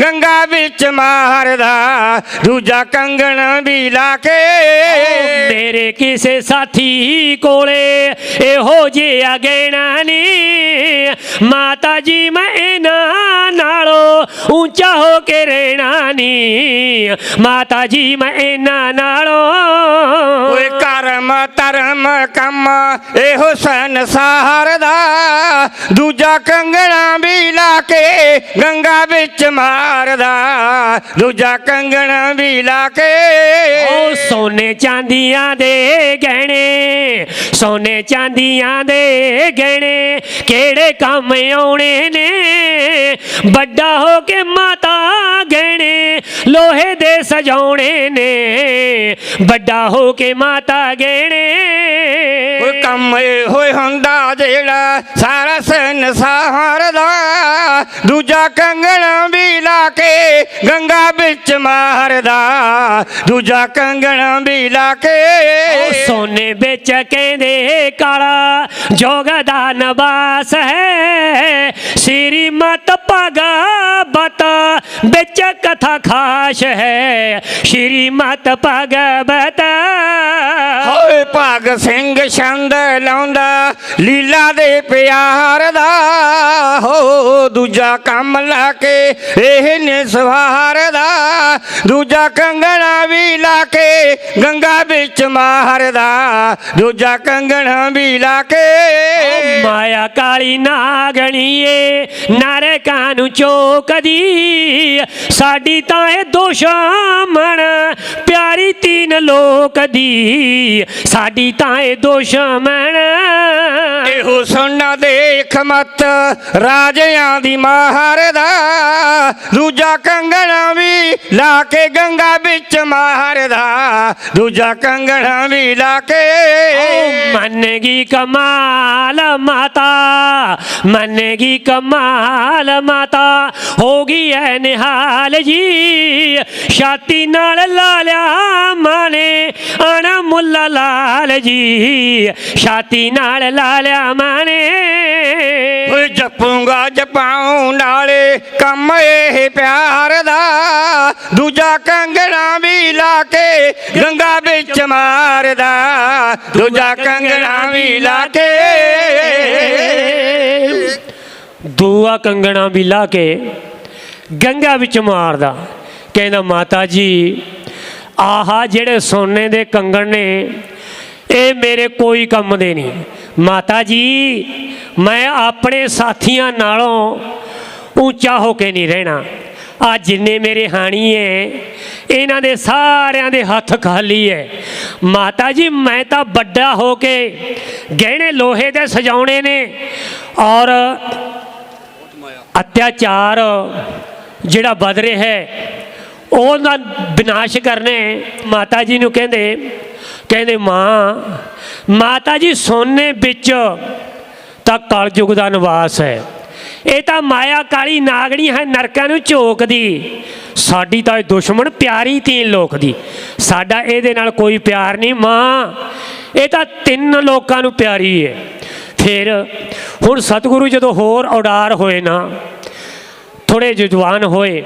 ਗੰਗਾ ਵਿੱਚ ਮਾਰਦਾ ਦੂਜਾ ਕੰਗਣ ਵੀ ਲਾ ਕੇ। ਮੇਰੇ ਕਿਸੇ ਸਾਥੀ ਕੋਲੇ, ਇਹੋ ਜਿਹਾ ਗਹਿਣਾ ਨਹੀਂ ਮਾਤਾ ਜੀ, ਮੈਂ ਇਹਨਾਂ ਨਾਲੋਂ ਉੱਚਾ ਹੋ ਕੇ ਰਹਿਣਾ ਨਹੀਂ। ਮਾਤਾ ਜੀ ਮੈਂ ਇਹਨਾਂ ਨਾਲੋਂ ਓਏ ਕਰਮ ਧਰਮ ਕੰਮ ਇਹੋ ਸੰਸਾਰ ਦਾ। ਦੂਜਾ ਕੰਗਣਾ ਵੀ ਲਾ ਕੇ ਗੰਗਾ ਵਿੱਚ ਮਾਰਦਾ। ਦੂਜਾ ਕੰਗਣਾ ਵੀ ਲਾ ਕੇ ਓ ਸੋਨੇ ਚਾਂਦੀਆਂ ਦੇ ਗਹਿਣੇ ਸੋਨੇ ਚਾਂਦੀਆਂ ਦੇ ਗਹਿਣੇ ਕਿਹੜੇ ਕੰਮ ਆਉਣੇ ਨੇ? ਵੱਡਾ ਹੋ ਕੇ ਮਾਤਾ ਗਹਿਣੇ ਲੋਹੇ ਦੇ ਸਜਾਉਣੇ ਨੇ। ਵੱਡਾ ਹੋ ਕੇ ਮਾਤਾ ਗਹਿਣੇ। ਓਏ ਕੰਮ ਇਹ ਹੋਏ ਹੁੰਦਾ ਜਿਹੜਾ ਸਾਰਾ ਸੰਸਾਰ ਦਾ। ਦੂਜਾ ਕੰਗਣਾ ਵੀ ਲਾ ਕੇ ਗੰਗਾ ਵਿੱਚ ਮਾਰਦਾ। ਦੂਜਾ ਕੰਗਣਾ ਵੀ ਲਾ ਕੇ ਸੋਨੇ ਵਿੱਚ ਕਹਿੰਦੇ ਕਾਲਾ ਜੋਗ ਦਾ ਨਵਾਸ ਹੈ। ਸ੍ਰੀ ਮਤ ਭਗਵਤ ਵਿੱਚ ਕਥਾ ਖਾਸ ਹੈ। ਸ੍ਰੀ ਮਤ ਭਗਵਤ। ਹੋਏ ਭਾਗ ਸਿੰਘ ਛੰਦ ਲਾਉਂਦਾ, ਲੀਲਾ ਦੇ ਪਿਆਰ ਦਾ। ਹੋ ਦੂਜਾ ਕੰਮ ਲਾ ਕੇ, ਇਹ ਨੇ ਸਵਾਰ ਦਾ। ਦੂਜਾ ਕੰਗਣਾ ਵੀ ਲਾ ਕੇ, ਗੰਗਾ ਵਿੱਚ ਮਾਰਦਾ ਦੂਜਾ ਕੰਗਣਾ ਵੀ ਲਾ ਕੇ। ਮਾਇਆ ਕਾਲੀ ਨਾਗਣੀਏ, ਨਰਕਾਂ ਨੂੰ ਚੋਕਦੀ। ਸਾਡੀ ਤਾਂ ਇਹ ਦੁਸ਼ਮਣ ਪਿਆਰੀ ਤੀਨ ਲੋਕ ਦੀ ਸਾਡੀ ਤਾਂ ਇਹ ਦੁਸ਼ਮਣ ਇਹੋ ਸੁਣਨਾ ਦੇਖ ਮਤ ਰਾਜਿਆਂ ਦੀ ਮਾਰ ਦਾ। ਦੂਜਾ ਕੰਗਣਾ ਵੀ ਲਾ ਕੇ ਗੰਗਾ ਵਿੱਚ ਮਾਰਦਾ ਦੂਜਾ ਕੰਗਣਾ ਵੀ ਲਾ ਕੇ ਮੰਨਗੀ ਕਮਾਲ ਮਾਤਾ ਮੰਨਗੀ ਕਮਾਲ ਮਾਤਾ। ਹੋ ਗਈ ਐ ਨਿਹਾਲ ਜੀ ਛਾਤੀ ਨਾਲ ਲਾ ਲਿਆ ਮਾਨੇ ਆਣਾ ਮੁੱਲਾ ਲਾਲ ਜੀ ਛਾਤੀ ਨਾਲ ਲਾ ਲਿਆ ਮਾਨੇ। ਓਏ ਜਪੂੰਗਾ ਜਪਾਉ ਨਾਲੇ ਕੰਮ ਇਹ ਪਿਆਰ ਦਾ। ਦੂਜਾ ਕੰਗਣਾ ਵੀ ਲਾ ਕੇ ਗੰਗਾ ਵਿੱਚ ਮਾਰਦਾ। ਦੂਜਾ ਕੰਗਣਾ ਵੀ ਲਾ ਕੇ। ਦੂਆ ਕੰਗਣਾ ਵੀ ਲਾ ਕੇ ਗੰਗਾ ਵਿੱਚ ਮਾਰਦਾ। ਕਹਿੰਦਾ ਮਾਤਾ ਜੀ ਆਹਾ ਜਿਹੜੇ ਸੋਨੇ ਦੇ ਕੰਗਣ ਨੇ, ਇਹ ਮੇਰੇ ਕੋਈ ਕੰਮ ਦੇ ਨਹੀਂ। ਮਾਤਾ ਜੀ, ਮੈਂ ਆਪਣੇ ਸਾਥੀਆਂ ਨਾਲੋਂ ਉੱਚਾ ਹੋ ਕੇ ਨਹੀਂ ਰਹਿਣਾ। ਆ ਜਿੰਨੇ ਮੇਰੇ ਹਾਣੀ ਐ, ਇਹਨਾਂ ਦੇ ਸਾਰਿਆਂ ਦੇ ਹੱਥ ਖਾਲੀ ਐ। ਮਾਤਾ ਜੀ, ਮੈਂ ਤਾਂ ਵੱਡਾ ਹੋ ਕੇ ਗਹਿਣੇ ਲੋਹੇ ਦੇ ਸਜਾਉਣੇ ਨੇ ਔਰ ਅਤਿਆਚਾਰ ਜਿਹੜਾ ਵੱਧ ਰਿਹਾ ਹੈ ਉਹ ਨਾਲ ਵਿਨਾਸ਼ ਕਰਨੇ। ਮਾਤਾ ਜੀ ਨੂੰ ਕਹਿੰਦੇ ਕਹਿੰਦੇ, ਮਾਂ ਮਾਤਾ ਜੀ ਸੋਨੇ ਵਿੱਚ ਤਾਂ ਕਲਯੁਗ ਦਾ ਨਿਵਾਸ ਹੈ। ਇਹ ਤਾਂ ਮਾਇਆ ਕਾਲੀ ਨਾਗਣੀ ਹੈ ਨਰਕਾਂ ਨੂੰ ਝੋਕਦੀ। ਸਾਡੀ ਤਾਂ ਇਹ ਦੁਸ਼ਮਣ ਪਿਆਰੀ ਤੀਨ ਲੋਕ ਦੀ। ਸਾਡਾ ਇਹਦੇ ਨਾਲ ਕੋਈ ਪਿਆਰ ਨਹੀਂ। ਮਾਂ, ਇਹ ਤਾਂ ਤਿੰਨ ਲੋਕਾਂ ਨੂੰ ਪਿਆਰੀ ਹੈ ਫਿਰ ਹੁਣ ਸਤਿਗੁਰੂ ਜਦੋਂ ਹੋਰ ਉਡਾਰ ਹੋਏ ਨਾ ਥੋੜੇ ਜਵਾਨ ਹੋਏ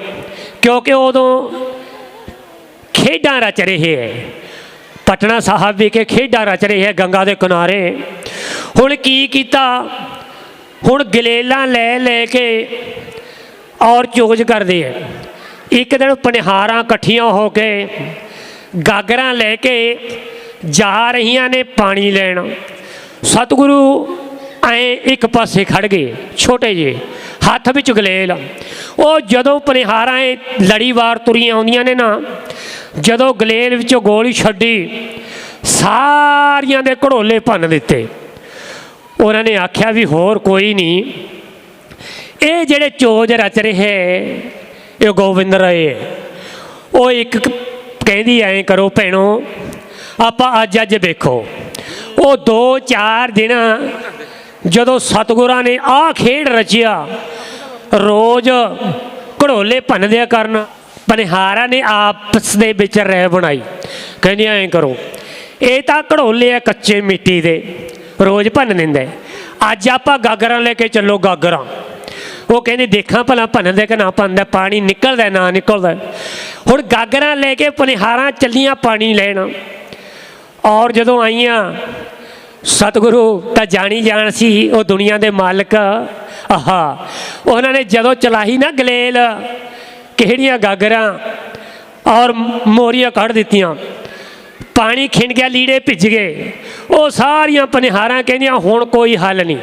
ਕਿਉਂਕਿ ਉਦੋਂ ਖੇਡਾਂ ਰਚ ਰਹੇ ਹੈ। ਪਟਨਾ ਸਾਹਿਬ ਵਿਖੇ ਖੇਡਾਂ ਰਚ ਰਹੇ ਹੈ ਗੰਗਾ ਦੇ ਕਿਨਾਰੇ। ਹੁਣ ਕੀ ਕੀਤਾ? ਹੁਣ ਗਲੇਲਾਂ ਲੈ ਲੈ ਕੇ ਔਰ ਚੋਜ ਕਰਦੇ ਹੈ। ਇੱਕ ਦਿਨ ਪਨਿਹਾਰਾਂ ਇਕੱਠੀਆਂ ਹੋ ਕੇ ਗਾਗਰਾਂ ਲੈ ਕੇ ਜਾ ਰਹੀਆਂ ਨੇ ਪਾਣੀ ਲੈਣ। ਸਤਿਗੁਰੂ ਐ ਇੱਕ ਪਾਸੇ ਖੜ ਗਏ, ਛੋਟੇ ਜਿਹੇ, ਹੱਥ ਵਿੱਚ ਗਲੇਲ। ਉਹ ਜਦੋਂ ਪਨਿਹਾਰਾਂ ਇਹ ਲੜੀਵਾਰ ਤੁਰੀਆਂ ਆਉਂਦੀਆਂ ਨੇ ਨਾ, ਜਦੋਂ ਗਲੇਲ ਵਿੱਚੋਂ ਗੋਲੀ ਛੱਡੀ, ਸਾਰੀਆਂ ਦੇ ਘੜੋਲੇ ਭੰਨ ਦਿੱਤੇ। ਉਹਨਾਂ ਨੇ ਆਖਿਆ ਵੀ ਹੋਰ ਕੋਈ ਨਹੀਂ। ਇਹ ਜਿਹੜੇ ਚੋਜ ਰਚ ਰਹੇ, ਇਹ ਗੋਬਿੰਦ ਰਾਏ। ਉਹ ਇੱਕ ਕਹਿੰਦੀ ਐਂ ਕਰੋ ਭੈਣੋ, ਆਪਾਂ ਅੱਜ ਅੱਜ ਵੇਖੋ ਉਹ 2-4 ਦਿਨ ਜਦੋਂ ਸਤਗੁਰਾਂ ਨੇ ਆਹ ਖੇਡ ਰਚਿਆ, ਰੋਜ਼ ਘੜੋਲੇ ਭੰਨਦਿਆ ਕਰਨ, ਪਨਿਹਾਰਾਂ ਨੇ ਆਪਸ ਦੇ ਵਿੱਚ ਰਹਿ ਬਣਾਈ। ਕਹਿੰਦੀ ਐਂ ਕਰੋ, ਇਹ ਤਾਂ ਘੜੋਲੇ ਆ ਕੱਚੇ ਮਿੱਟੀ ਦੇ, ਰੋਜ਼ ਭੰਨ ਦਿੰਦੇ ਅੱਜ ਆਪਾਂ ਗਾਗਰਾਂ ਲੈ ਕੇ ਚੱਲੋ ਗਾਗਰਾਂ। ਉਹ ਕਹਿੰਦੇ ਦੇਖਾਂ ਭਲਾ ਭੰਨਦੇ ਕਿ ਨਾ ਭੰਨਦਾ, ਪਾਣੀ ਨਿਕਲਦਾ ਨਾ ਨਿਕਲਦਾ ਹੁਣ ਗਾਗਰਾਂ ਲੈ ਕੇ ਪਨਿਹਾਰਾਂ ਚੱਲੀਆਂ ਪਾਣੀ ਲੈਣ। ਔਰ ਜਦੋਂ ਆਈਆਂ ਸਤਿਗੁਰੂ ਤਾਂ ਜਾਣੀ ਜਾਣ ਸੀ ਉਹ ਦੁਨੀਆ ਦੇ ਮਾਲਕ। ਆਹਾ, ਉਹਨਾਂ ਨੇ ਜਦੋਂ ਚਲਾਹੀ ਨਾ ਗਲੇਲ, ਕਿਹੜੀਆਂ ਗਾਗਰਾਂ ਔਰ ਮੋਰੀਆਂ ਕੱਢ ਦਿੱਤੀਆਂ, ਪਾਣੀ ਖਿੰਡ ਗਿਆ, ਲੀੜੇ ਭਿੱਜ ਗਏ। ਉਹ ਸਾਰੀਆਂ ਪਨਿਹਾਰਾਂ ਕਹਿੰਦੀਆਂ, ਹੁਣ ਕੋਈ ਹੱਲ ਨਹੀਂ।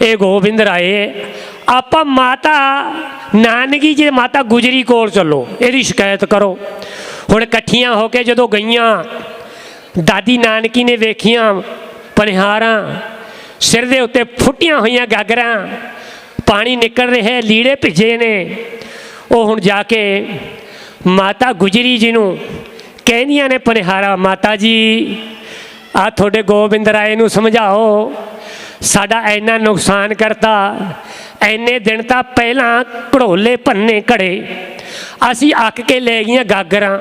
ਇਹ ਗੋਬਿੰਦ ਰਾਏ, ਆਪਾਂ ਮਾਤਾ ਨਾਨਕੀ ਜੀ ਮਾਤਾ ਗੁਜਰੀ ਕੋਲ ਚੱਲੋ, ਇਹਦੀ ਸ਼ਿਕਾਇਤ ਕਰੋ। ਹੁਣ ਇਕੱਠੀਆਂ ਹੋ ਕੇ ਜਦੋਂ ਗਈਆਂ, ਦਾਦੀ ਨਾਨਕੀ ਨੇ ਵੇਖੀਆਂ ਪਨਿਹਾਰਾਂ ਸਿਰ ਦੇ ਉੱਤੇ ਫੁੱਟੀਆਂ ਹੋਈਆਂ ਗਾਗਰਾਂ, ਪਾਣੀ ਨਿਕਲ ਰਿਹਾ, ਲੀੜੇ ਭਿੱਜੇ ਨੇ। ਉਹ ਹੁਣ ਜਾ ਕੇ ਮਾਤਾ ਗੁਜਰੀ ਜੀ ਨੂੰ ਕਹਿੰਦੀਆਂ ਨੇ ਪਨਿਹਾਰਾ ਮਾਤਾ ਜੀ ਆ ਤੁਹਾਡੇ ਗੋਬਿੰਦ ਰਾਏ ਨੂੰ ਸਮਝਾਓ, ਸਾਡਾ ਇੰਨਾ ਨੁਕਸਾਨ ਕਰਤਾ ਐਨੇ ਦਿਨ ਤਾਂ ਪਹਿਲਾਂ ਘੜੋਲੇ ਭੰਨੇ ਘੜੇ, ਅਸੀਂ ਅੱਕ ਕੇ ਲੈ ਗਈਆਂ ਗਾਗਰਾਂ।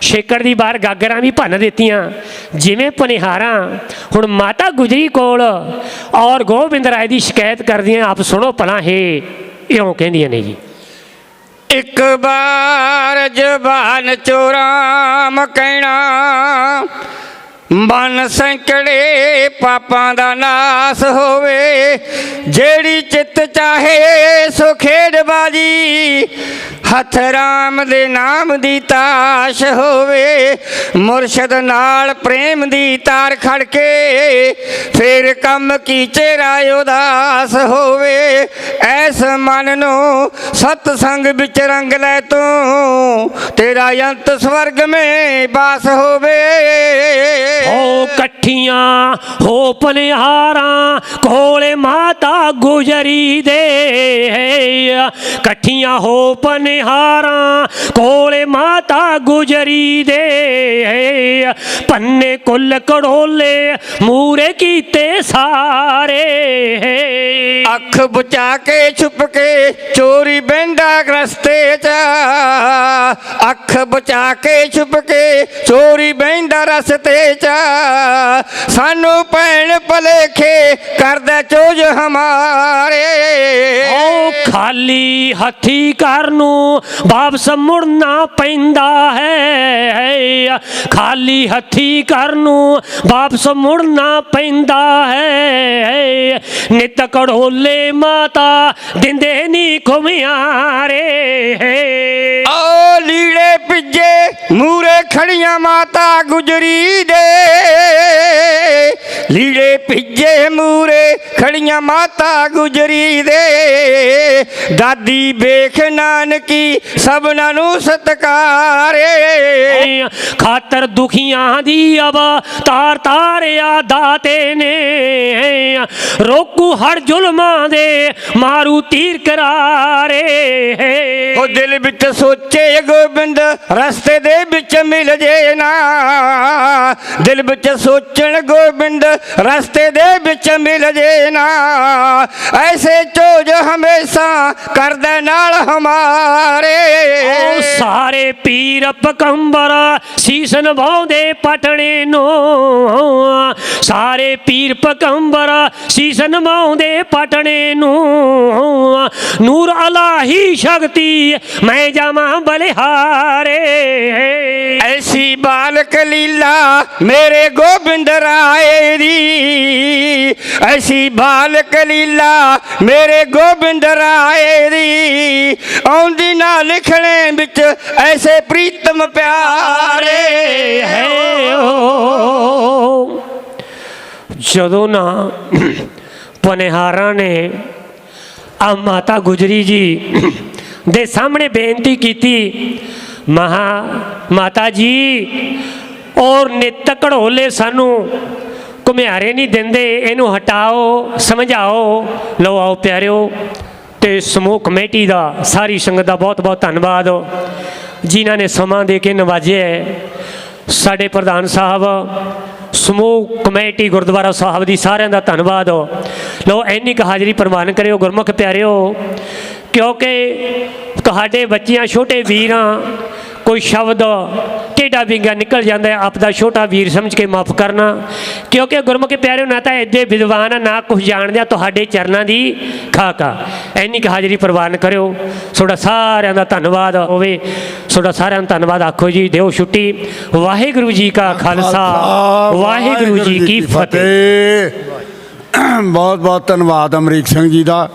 ਛੇਕੜ ਦੀ ਬਾਹਰ ਗਾਗਰਾਂ ਵੀ ਭੰਨ ਦਿੱਤੀਆਂ। ਜਿਵੇਂ ਪਨਿਹਾਰਾਂ, ਹੁਣ ਮਾਤਾ ਗੁਜਰੀ ਕੋਲ ਔਰ ਗੋਬਿੰਦ ਰਾਏ ਦੀ ਸ਼ਿਕਾਇਤ ਕਰਦੀਆਂ, ਆਪ ਸੁਣੋ ਭਲਾ ਹੈ, ਇਉਂ ਕਹਿੰਦੀਆਂ ਨੇ ਜੀ। ਇੱਕ ਬਾਰ ਜ਼ਬਾਨ ਚੋਰਾਮ ਕਹਿਣਾ, ਮਨ ਸੰਕੜੇ ਪਾਪਾਂ ਦਾ ਨਾਸ ਹੋਵੇ। ਜਿਹੜੀ ਚਿੱਤ ਚਾਹੇ ਸੋ ਖੇਡ ਬਾਜੀ ਹੱਥ ਰਾਮ ਦੇ ਨਾਮ ਦੀ ਤਾਸ਼ ਹੋਵੇ, ਮੁਰਸ਼ਦ ਨਾਲ ਪ੍ਰੇਮ ਦੀ ਤਾਰ ਖੜ ਕੇ, ਫੇਰ ਕੰਮ ਕੀ ਚਿਹਰਾ ਉਦਾਸ ਹੋਵੇ? ਐਸ ਮਨ ਨੂੰ ਸਤ ਸੰਗ ਵਿੱਚ ਰੰਗ ਲੈ ਤੂੰ, ਤੇਰਾ ਅੰਤ ਸਵਰਗ ਮੇ ਬਾਸ ਹੋਵੇ। ਹੋ ਕੱਠੀਆਂ, ਹੋ ਪਨਿਹਾਰਾਂ ਕੋਲੇ ਮਾਤਾ ਗੁਜਰੀ ਦੇ। ਇਕੱਠੀਆਂ ਹੋ ਪਨਿਹਾਰਾਂ ਕੋਲੇ ਮਾਤਾ ਗੁਜਰੀ ਦੇ। ਪੰਨੇ ਕੁੱਲ ਕੜੋਲੇ ਮੂਰੇ ਕੀਤੇ ਸਾਰੇ। ਅੱਖ ਬਚਾ ਕੇ ਛੁਪ ਕੇ ਚੋਰੀ ਬੈਂਦਾ ਰਸਤੇ 'ਚ। ਅੱਖ ਬਚਾ ਕੇ ਛੁਪ ਕੇ ਚੋਰੀ ਬੈਂਦਾ ਰਸਤੇ 'ਚ। ਸਾਨੂੰ ਭੈਣ ਭਲੇਖੇ ਕਰਦਾ ਚੋਜ ਹਮਾਰੇ। ਓ ਖਾਲੀ ਹੱਥੀ ਘਰ ਨੂੰ ਵਾਪਸ ਮੁੜਨਾ ਪੈਂਦਾ ਹੈ। ਖਾਲੀ ਹੱਥੀ ਘਰ ਨੂੰ ਵਾਪਸ ਮੁੜਨਾ ਪੈਂਦਾ ਹੈ। ਨਿਤ ਕੜੋਲੇ ਮਾਤਾ ਦਿੰਦੇ ਨਹੀਂ ਖੁਮਿਆਰੇ। ਓ ਲੀੜੇ ਭਿੱਜੇ ਮੂਰੇ ਖੜੀਆਂ ਮਾਤਾ ਗੁਜਰੀ ਦੇ। ਲੀੜੇ ਭਿੱਜੇ ਮੂਰੇ ਖੜੀਆਂ ਮਾਤਾ ਗੁਜਰੀ ਦੇ। ਦਾਦੀ ਵੇਖ ਨਾਨਕੀ ਸਭਨਾਂ ਨੂੰ ਸਤਕਾਰੇ। ਖਾਤਰ ਦੁਖੀਆਂ ਦੀ ਅਬ ਤਾਰ ਤਾਰਿਆ ਦਾਤੇ ਨੇ। ਰੋਕੂ ਹਰ ਜ਼ੁਲਮਾਂ ਦੇ ਮਾਰੂ ਤੀਰ ਕਰਾਰੇ। ਉਹ ਦਿਲ ਵਿੱਚ ਸੋਚੇ ਗੋਬਿੰਦ ਰਸਤੇ ਦੇ ਵਿੱਚ ਮਿਲ ਜੇ ਨਾ। ਦਿਲ ਵਿੱਚ ਸੋਚਣ ਗੋਬਿੰਦ ਰਸਤੇ ਦੇ ਵਿੱਚ ਮਿਲ ਜੇ ਨਾ ਐਸੇ ਚੋਜ ਹਮੇਸ਼ਾ ਕਰਦਾ ਨਾਲ ਹਮਾਰੇ। ਓ ਸਾਰੇ ਪੀਰ ਪਕੰਬਰ ਸੀਸ ਨਵਾਉਂਦੇ ਪਟਣੇ ਨੂੰ। ਸਾਰੇ ਪੀਰ ਪਕੰਬਰ ਸੀਸ ਨਵਾਉਂਦੇ ਪਟਣੇ ਨੂੰ। ਨੂਰ ਅਲਾਹੀ ਸ਼ਕਤੀ ਮੈਂ ਜਾਵਾਂ ਬਲਿਹਾਰੇ। ਐਸੀ ਬਾਲਕ ਲੀਲਾ ਮੇਰੇ ਗੋਬਿੰਦ ਰਾਏ ਦੀ। ਐਸੀ ਬਾਲ ਕਲੀਲਾ ਮੇਰੇ ਗੋਬਿੰਦ ਰਾਏ ਦੀ ਆਉਂਦੀ ਨਾ ਲਿਖਣੇ ਵਿੱਚ ਐਸੇ ਪ੍ਰੀਤਮ ਪਿਆਰੇ ਹੈ ਜਦੋਂ ਨਾ ਪਨਿਹਾਰਾਂ ਨੇ ਆ ਮਾਤਾ ਗੁਜਰੀ ਜੀ ਦੇ ਸਾਹਮਣੇ ਬੇਨਤੀ ਕੀਤੀ ਮਹਾ ਮਾਤਾ ਜੀ ਔਰ ਨਿਤ ਘੜੋਲੇ ਸਾਨੂੰ ਘੁਮਿਆਰੇ ਨਹੀਂ ਦਿੰਦੇ, ਇਹਨੂੰ ਹਟਾਓ, ਸਮਝਾਓ, ਲਓ ਆਓ ਪਿਆਰਿਓ, ਤੇ ਸਮੂਹ ਕਮੇਟੀ ਦਾ, ਸਾਰੀ ਸੰਗਤ ਦਾ ਬਹੁਤ ਬਹੁਤ ਧੰਨਵਾਦ। ਜਿਨ੍ਹਾਂ ਨੇ ਸਮਾਂ ਦੇ ਕੇ ਨਵਾਜਿਆ ਸਾਡੇ ਪ੍ਰਧਾਨ ਸਾਹਿਬ, ਸਮੂਹ ਕਮੇਟੀ ਗੁਰਦੁਆਰਾ ਸਾਹਿਬ ਦੀ ਸਾਰਿਆਂ ਦਾ ਧੰਨਵਾਦ। ਲਓ, ਇੰਨੀ ਕੁ ਹਾਜ਼ਰੀ ਪ੍ਰਵਾਨ ਕਰਿਓ ਗੁਰਮੁਖ ਪਿਆਰਿਓ, ਕਿਉਂਕਿ ਤੁਹਾਡੇ ਬੱਚਿਆਂ, ਛੋਟੇ ਵੀਰਾਂ, ਕੋਈ ਸ਼ਬਦ ਟੇਡਾ ਵਿੰਗਾ ਨਿਕਲ ਜਾਂਦਾ ਹੈ ਆਪ ਦਾ ਛੋਟਾ ਵੀਰ ਸਮਝ ਕੇ ਮਾਫ ਕਰਨਾ। ਕਿਉਂਕਿ ਗੁਰਮੁਖੀ ਪਿਆਰਿਓ ਨਾ ਤਾਂ ਐਡੇ ਵਿਦਵਾਨ ਆ, ਨਾ ਕੁਝ ਜਾਣਦੇ ਆ ਤੁਹਾਡੇ ਚਰਨਾਂ ਦੀ ਖਾਕਾ ਐਨੀ ਕਿ ਹਾਜ਼ਰੀ ਪ੍ਰਵਾਨ ਕਰਿਓ। ਤੁਹਾਡਾ ਸਾਰਿਆਂ ਦਾ ਧੰਨਵਾਦ ਹੋਵੇ। ਤੁਹਾਡਾ ਸਾਰਿਆਂ ਨੂੰ ਧੰਨਵਾਦ ਆਖੋ ਜੀ ਦਿਓ ਛੁੱਟੀ। ਵਾਹਿਗੁਰੂ ਜੀ ਕਾ ਖਾਲਸਾ ਵਾਹਿਗੁਰੂ ਜੀ ਕੀ ਫਤਿਹ। ਬਹੁਤ ਬਹੁਤ ਧੰਨਵਾਦ ਅਮਰੀਕ ਸਿੰਘ ਜੀ ਦਾ।